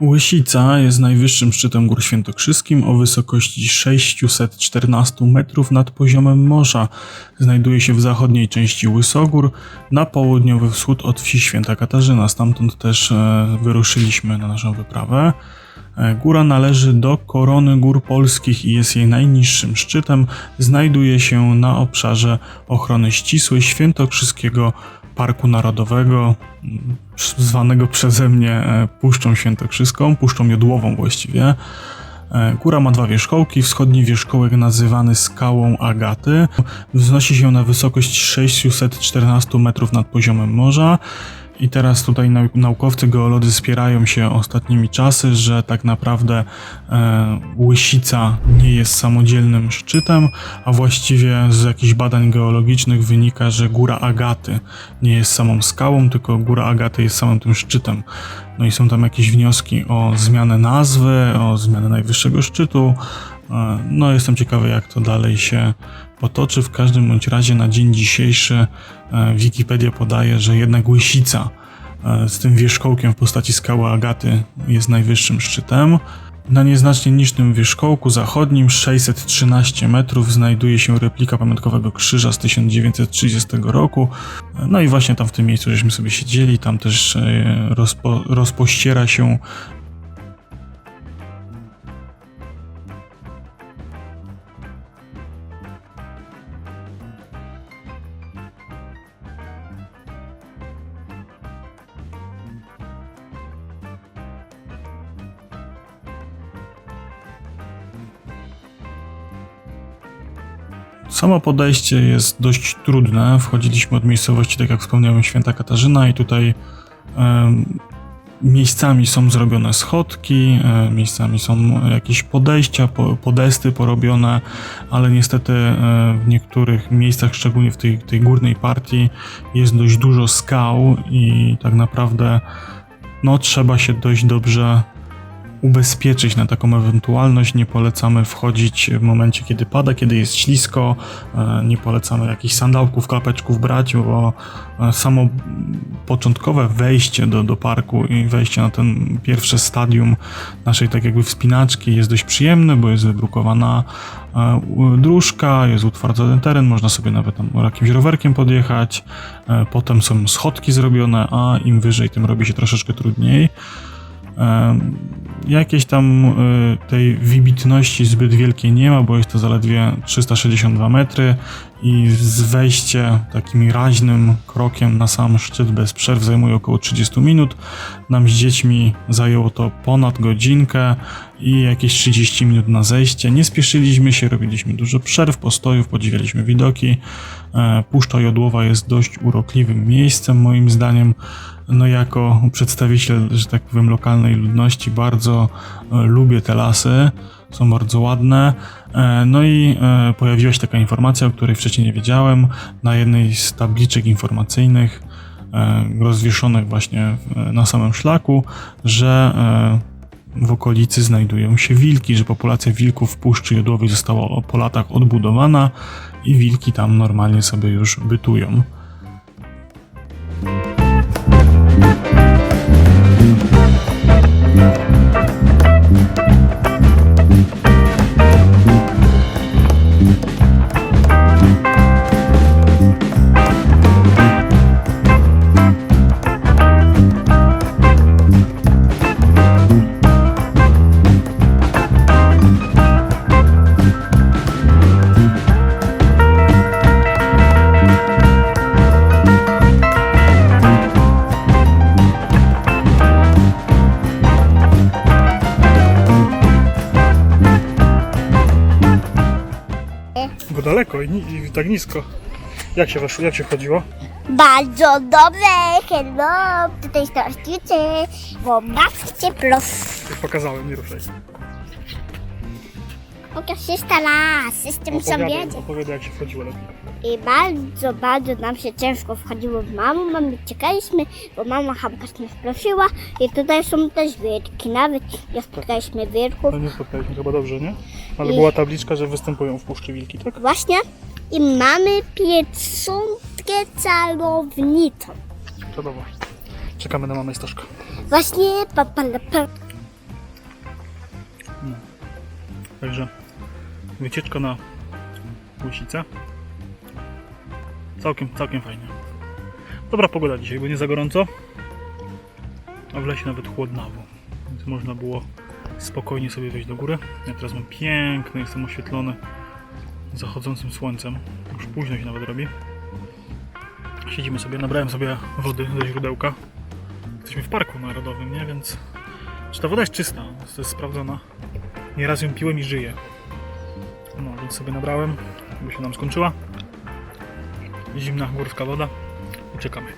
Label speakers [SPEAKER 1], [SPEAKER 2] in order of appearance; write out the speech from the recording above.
[SPEAKER 1] Łysica jest najwyższym szczytem Gór Świętokrzyskim o wysokości 614 metrów nad poziomem morza. Znajduje się w zachodniej części Łysogór, na południowy wschód od wsi Święta Katarzyna. Stamtąd też e, wyruszyliśmy na naszą wyprawę. E, Góra należy do korony gór polskich i jest jej najniższym szczytem. Znajduje się na obszarze ochrony ścisłej Świętokrzyskiego Parku Narodowego, m, zwanego przeze mnie e, Puszczą Świętokrzyską, Puszczą Jodłową właściwie. E, Góra ma dwa wierzchołki. Wschodni wierzchołek nazywany skałą Agaty wznosi się na wysokość 614 metrów nad poziomem morza. I teraz tutaj nau- naukowcy, geolodzy spierają się ostatnimi czasy, że tak naprawdę e, Łysica nie jest samodzielnym szczytem, a właściwie z jakichś badań geologicznych wynika, że Góra Agaty nie jest samą skałą, tylko Góra Agaty jest samym tym szczytem. No i są tam jakieś wnioski o zmianę nazwy, o zmianę najwyższego szczytu. E, No, jestem ciekawy, jak to dalej się potoczy. W każdym bądź razie na dzień dzisiejszy e, Wikipedia podaje, że jednak Łysica e, z tym wierzchołkiem w postaci skały Agaty jest najwyższym szczytem. Na nieznacznie niższym wierzchołku zachodnim 613 metrów znajduje się replika pamiątkowego krzyża z 1930 roku. No i właśnie tam w tym miejscu żeśmy sobie siedzieli, tam też e, rozpo, rozpościera się Samo podejście jest dość trudne. Wchodziliśmy od miejscowości, tak jak wspomniałem, Święta Katarzyna i tutaj miejscami są zrobione schodki, e, miejscami są jakieś podejścia, po, podesty porobione, ale niestety e, w niektórych miejscach, szczególnie w tej, tej górnej partii, jest dość dużo skał i tak naprawdę no, trzeba się dość dobrze ubezpieczyć na taką ewentualność. Nie polecamy wchodzić w momencie, kiedy pada, kiedy jest ślisko. E, Nie polecamy jakichś sandałków, klapeczków brać, bo e, samo początkowe wejście do, do parku i wejście na ten pierwsze stadium naszej tak jakby wspinaczki jest dość przyjemne, bo jest wybrukowana e, dróżka, jest utwardzony teren, można sobie nawet tam jakimś rowerkiem podjechać. Potem są schodki zrobione, a im wyżej, tym robi się troszeczkę trudniej. Jakiejś tam y, tej wybitności zbyt wielkiej nie ma, bo jest to zaledwie 362 metry i wejście takim raźnym krokiem na sam szczyt bez przerw zajmuje około 30 minut. Nam z dziećmi zajęło to ponad godzinkę i jakieś 30 minut na zejście. Nie spieszyliśmy się, robiliśmy dużo przerw, postojów, podziwialiśmy widoki. E, Puszcza Jodłowa jest dość urokliwym miejscem moim zdaniem. No jako przedstawiciel, że tak powiem, lokalnej ludności bardzo e, lubię te lasy, są bardzo ładne. E, no i pojawiła się taka informacja, o której wcześniej nie wiedziałem, na jednej z tabliczek informacyjnych rozwieszonych właśnie na samym szlaku, że w okolicy znajdują się wilki, że populacja wilków w Puszczy Jodłowej została po latach odbudowana i wilki tam normalnie sobie już bytują.
[SPEAKER 2] Bo daleko i, ni- i tak nisko. Jak się weszło, jak się wchodziło?
[SPEAKER 3] Bardzo dobrze, hello, tutaj starczycie, bo proszę.
[SPEAKER 2] Jak pokazałem, nie ruszaj.
[SPEAKER 3] Pokaż się stara, system sam
[SPEAKER 2] Opowiadaj,
[SPEAKER 3] wiedzie.
[SPEAKER 2] opowiadaj jak się wchodziło lepiej.
[SPEAKER 3] I bardzo, bardzo nam się ciężko wchodziło z mamą, mamy czekaliśmy, bo mama Hamkas nas prosiła i tutaj są też wierki, nawet ja spotkaliśmy wierków.
[SPEAKER 2] No nie spotkaliśmy chyba dobrze, nie? Ale
[SPEAKER 3] I-
[SPEAKER 2] była tabliczka, że występują w Puszczy Wilki, tak?
[SPEAKER 3] Właśnie i mamy pieczątkę calownicą.
[SPEAKER 2] Czadowo. Czekamy na mamę Staszka.
[SPEAKER 3] Właśnie, papa, pa,
[SPEAKER 1] Także wycieczka na Łysicę. Całkiem, całkiem fajnie. Dobra pogoda dzisiaj, bo nie za gorąco. A w lesie nawet chłodnawo. Więc można było spokojnie sobie wejść do góry. Ja teraz mam piękny, jestem oświetlony zachodzącym słońcem. Już późno się nawet robi. Siedzimy sobie, nabrałem sobie wody ze źródełka. Jesteśmy w parku narodowym, nie? Więc czy ta woda jest czysta? To jest sprawdzona. Nieraz ją piłem i żyję. No, więc sobie nabrałem, by się nam skończyła. Zimna górska woda czekamy.